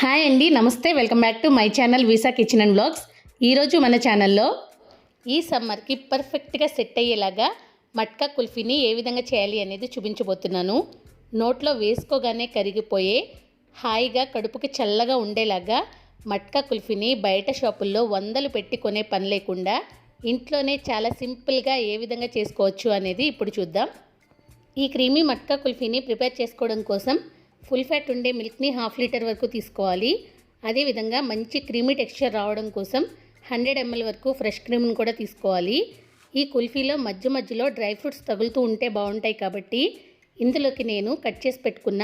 Hi అండి నమస్తే. Welcome back to my channel visa kitchen and blogs ఈరోజు మన ఛానల్లో ఈ సమ్మర్కి పర్ఫెక్ట్గా సెట్ అయ్యేలాగా మట్కా కుల్ఫీని ఏ విధంగా చేయాలి అనేది చూపించబోతున్నాను. నోట్లో వేసుకోగానే కరిగిపోయే హాయిగా కడుపుకి చల్లగా ఉండేలాగా మట్కా కుల్ఫీని బయట షాపుల్లో వందలు పెట్టి కొనే పని లేకుండా ఇంట్లోనే చాలా సింపుల్గా ఏ విధంగా చేసుకోవచ్చు అనేది ఇప్పుడు చూద్దాం. ఈ క్రీమీ మట్కా కుల్ఫీని ప్రిపేర్ చేసుకోవడం కోసం ఫుల్ ఫ్యాట్ ఉండే మిల్క్ని హాఫ్ లీటర్ వరకు తీసుకోవాలి. అదేవిధంగా మంచి క్రీమీ టెక్స్చర్ రావడం కోసం హండ్రెడ్ ఎంఎల్ వరకు ఫ్రెష్ క్రీమ్ని కూడా తీసుకోవాలి. ఈ కుల్ఫీలో మధ్య మధ్యలో డ్రై ఫ్రూట్స్ తగులుతూ ఉంటే బాగుంటాయి కాబట్టి ఇందులోకి నేను కట్ చేసి పెట్టుకున్న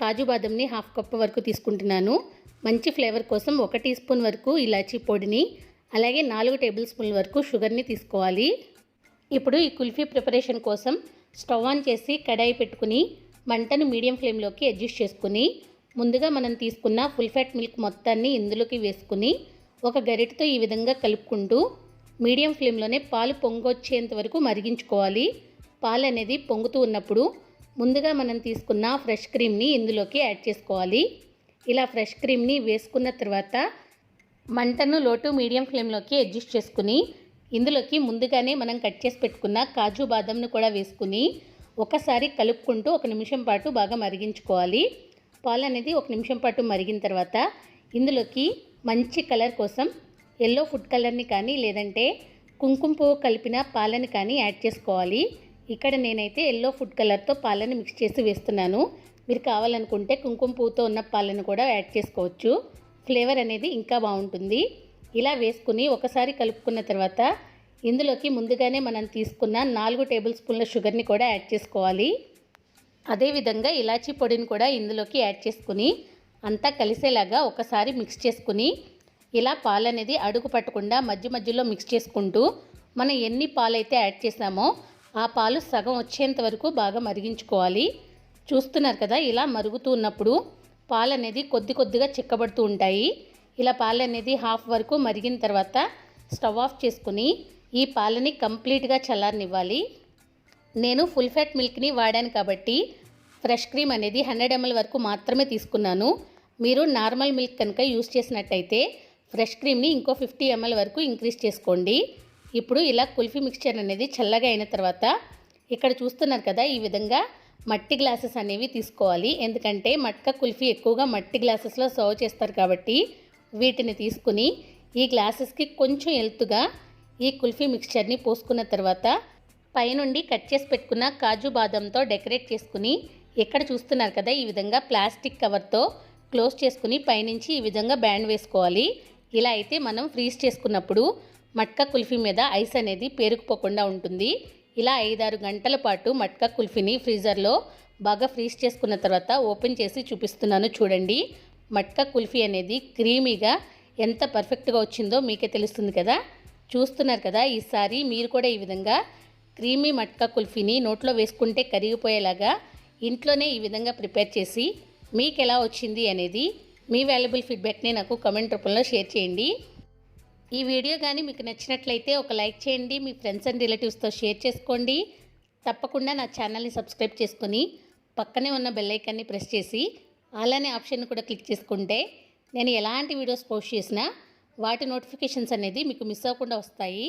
కాజు బాదంని హాఫ్ కప్ వరకు తీసుకుంటున్నాను. మంచి ఫ్లేవర్ కోసం ఒక టీ స్పూన్ వరకు ఇలాచీ పొడిని అలాగే నాలుగు టేబుల్ స్పూన్ల వరకు షుగర్ని తీసుకోవాలి. ఇప్పుడు ఈ కుల్ఫీ ప్రిపరేషన్ కోసం స్టవ్ ఆన్ చేసి కడాయి పెట్టుకుని మంటను మీడియం ఫ్లేమ్లోకి అడ్జస్ట్ చేసుకుని ముందుగా మనం తీసుకున్న ఫుల్ ఫ్యాట్ మిల్క్ మొత్తాన్ని ఇందులోకి వేసుకుని ఒక గరిటతో ఈ విధంగా కలుపుకుంటూ మీడియం ఫ్లేమ్లోనే పాలు పొంగొచ్చేంత వరకు మరిగించుకోవాలి. పాలు అనేది పొంగుతూ ఉన్నప్పుడు ముందుగా మనం తీసుకున్న ఫ్రెష్ క్రీమ్ని ఇందులోకి యాడ్ చేసుకోవాలి. ఇలా ఫ్రెష్ క్రీమ్ని వేసుకున్న తర్వాత మంటను లోటు మీడియం ఫ్లేమ్లోకి అడ్జస్ట్ చేసుకుని ఇందులోకి ముందుగానే మనం కట్ చేసి పెట్టుకున్న కాజు బాదంను కూడా వేసుకుని ఒకసారి కలుపుకుంటూ ఒక నిమిషం పాటు బాగా మరిగించుకోవాలి. పాలు అనేది ఒక నిమిషం పాటు మరిగిన తర్వాత ఇందులోకి మంచి కలర్ కోసం ఎల్లో ఫుడ్ కలర్ని కానీ లేదంటే కుంకుమ పువ్వు కలిపిన పాలని కానీ యాడ్ చేసుకోవాలి. ఇక్కడ నేనైతే ఎల్లో ఫుడ్ కలర్తో పాలని మిక్స్ చేసి వేస్తున్నాను. మీరు కావాలనుకుంటే కుంకుమ పువ్వుతో ఉన్న పాలను కూడా యాడ్ చేసుకోవచ్చు. ఫ్లేవర్ అనేది ఇంకా బాగుంటుంది. ఇలా వేసుకుని ఒకసారి కలుపుకున్న తర్వాత ఇందులోకి ముందుగానే మనం తీసుకున్న నాలుగు టేబుల్ స్పూన్ల షుగర్ని కూడా యాడ్ చేసుకోవాలి. అదేవిధంగా ఇలాచీ పొడిని కూడా ఇందులోకి యాడ్ చేసుకుని అంతా కలిసేలాగా ఒకసారి మిక్స్ చేసుకుని ఇలా పాలు అనేది అడుగు పట్టకుండా మధ్య మధ్యలో మిక్స్ చేసుకుంటూ మనం ఎన్ని పాలు అయితే యాడ్ చేసామో ఆ పాలు సగం వచ్చేంత వరకు బాగా మరిగించుకోవాలి. చూస్తున్నారు కదా ఇలా మరుగుతూ ఉన్నప్పుడు పాలు అనేది కొద్ది కొద్దిగా చిక్కబడుతూ ఉంటాయి. ఇలా పాలు అనేది హాఫ్ వరకు మరిగిన తర్వాత స్టవ్ ఆఫ్ చేసుకుని ఈ పాలని కంప్లీట్గా చల్లారనివ్వాలి. నేను ఫుల్ ఫ్యాట్ మిల్క్ని వాడాను కాబట్టి ఫ్రెష్ క్రీమ్ అనేది హండ్రెడ్ ఎంఎల్ వరకు మాత్రమే తీసుకున్నాను. మీరు నార్మల్ మిల్క్ కనుక యూస్ చేసినట్టయితే ఫ్రెష్ క్రీమ్ని ఇంకో ఫిఫ్టీ ఎంఎల్ వరకు ఇంక్రీజ్ చేసుకోండి. ఇప్పుడు ఇలా కుల్ఫీ మిక్స్చర్ అనేది చల్లగా అయిన తర్వాత ఇక్కడ చూస్తున్నారు కదా ఈ విధంగా మట్టి గ్లాసెస్ అనేవి తీసుకోవాలి. ఎందుకంటే మట్క కుల్ఫీ ఎక్కువగా మట్టి గ్లాసెస్లో సర్వ్ చేస్తారు కాబట్టి వీటిని తీసుకుని ఈ గ్లాసెస్కి కొంచెం ఎల్తుగా ఈ కుల్ఫీ మిక్స్చర్ని పోసుకున్న తర్వాత పైనుండి కట్ చేసి పెట్టుకున్న కాజు బాదంతో డెకరేట్ చేసుకుని ఎక్కడ చూస్తున్నారు కదా ఈ విధంగా ప్లాస్టిక్ కవర్తో క్లోజ్ చేసుకుని పైనుంచి ఈ విధంగా బ్యాండ్ వేసుకోవాలి. ఇలా అయితే మనం ఫ్రీజ్ చేసుకున్నప్పుడు మట్కా కుల్ఫీ మీద ఐస్ అనేది పేరుకుపోకుండా ఉంటుంది. ఇలా ఐదారు గంటల పాటు మట్కా కుల్ఫీని ఫ్రీజర్లో బాగా ఫ్రీజ్ చేసుకున్న తర్వాత ఓపెన్ చేసి చూపిస్తున్నాను చూడండి. మట్కా కుల్ఫీ అనేది క్రీమీగా ఎంత పర్ఫెక్ట్గా వచ్చిందో మీకే తెలుస్తుంది కదా. చూస్తున్నారు కదా ఈసారి మీరు కూడా ఈ విధంగా క్రీమీ మట్కా కుల్ఫీని నోట్లో వేసుకుంటే కరిగిపోయేలాగా ఇంట్లోనే ఈ విధంగా ప్రిపేర్ చేసి మీకు ఎలా వచ్చింది అనేది మీ వాల్యుబుల్ ఫీడ్బ్యాక్ని నాకు కమెంట్ రూపంలో షేర్ చేయండి. ఈ వీడియో కానీ మీకు నచ్చినట్లయితే ఒక లైక్ చేయండి మీ ఫ్రెండ్స్ అండ్ రిలేటివ్స్తో షేర్ చేసుకోండి. తప్పకుండా నా ఛానల్ని సబ్స్క్రైబ్ చేసుకొని పక్కనే ఉన్న బెల్లైకాన్ని ప్రెస్ చేసి అలానే ఆప్షన్ కూడా క్లిక్ చేసుకుంటే నేను ఎలాంటి వీడియోస్ పోస్ట్ చేసినా వాటి నోటిఫికేషన్స్ అనేది మీకు మిస్ అవ్వకుండా వస్తాయి.